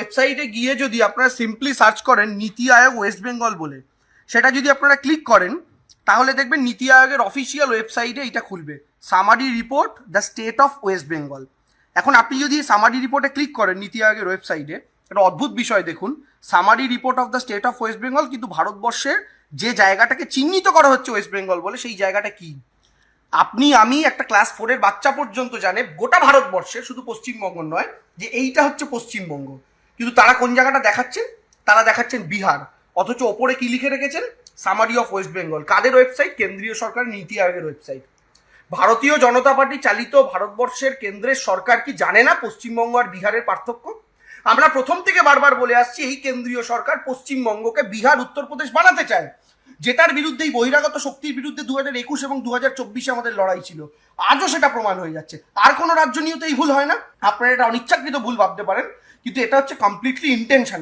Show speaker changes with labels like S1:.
S1: ওয়েবসাইটে গিয়ে যদি আপনারা সিম্পলি সার্চ করেন নীতি আয়োগ ওয়েস্ট বেঙ্গল বলে, সেটা যদি আপনারা ক্লিক করেন, তাহলে দেখবেন নীতি আয়োগের অফিসিয়াল ওয়েবসাইটে এটা খুলবে। Summary report the state of West Bengal এখন আপনি যদি সামারি রিপোর্টে ক্লিক করেন নীতি আয়োগের ওয়েবসাইটে একটা অদ্ভুত বিষয় দেখুন। Summary report of the state of West Bengal কিন্তু ভারতবর্ষের যে জায়গাটাকে চিহ্নিত করা হচ্ছে ওয়েস্ট বেঙ্গল বলে, সেই জায়গাটা কি? আপনি, আমি একটা ক্লাস ফোরের বাচ্চা পর্যন্ত জানে, গোটা ভারতবর্ষে, শুধু পশ্চিমবঙ্গ নয়, যে এইটা হচ্ছে পশ্চিমবঙ্গ। কিন্তু তারা কোন জায়গাটা দেখাচ্ছেন? তারা দেখাচ্ছেন বিহার। অথচ ওপরে কি লিখে রেখেছেন? সামারি অফ ওয়েস্ট বেঙ্গল কাদের ওয়েবসাইট কেন্দ্রীয় সরকার নীতি আয়োগের ওয়েবসাইট ভারতীয় জনতা পার্টি চালিত ভারতবর্ষের কেন্দ্রের সরকার কি জানে না পশ্চিমবঙ্গ আর বিহারের পার্থক্য? আমরা প্রথম থেকে বারবার বলে আসছি, এই কেন্দ্রীয় সরকার পশ্চিমবঙ্গকে বিহার, উত্তরপ্রদেশ বানাতে চায়। যেটার বিরুদ্ধে এই বহিরাগত শক্তির বিরুদ্ধে দু হাজার একুশ এবং দু হাজার চব্বিশে আমাদের লড়াই ছিল। আজও সেটা প্রমাণ হয়ে যাচ্ছে। আর কোনো রাজ্য নিয়েও তো এই ভুল হয় না। আপনারা এটা অনিচ্ছাকৃত ভুল ভাবতে পারেন। কিন্তু এটা হচ্ছে কমপ্লিটলি ইন্টেনশন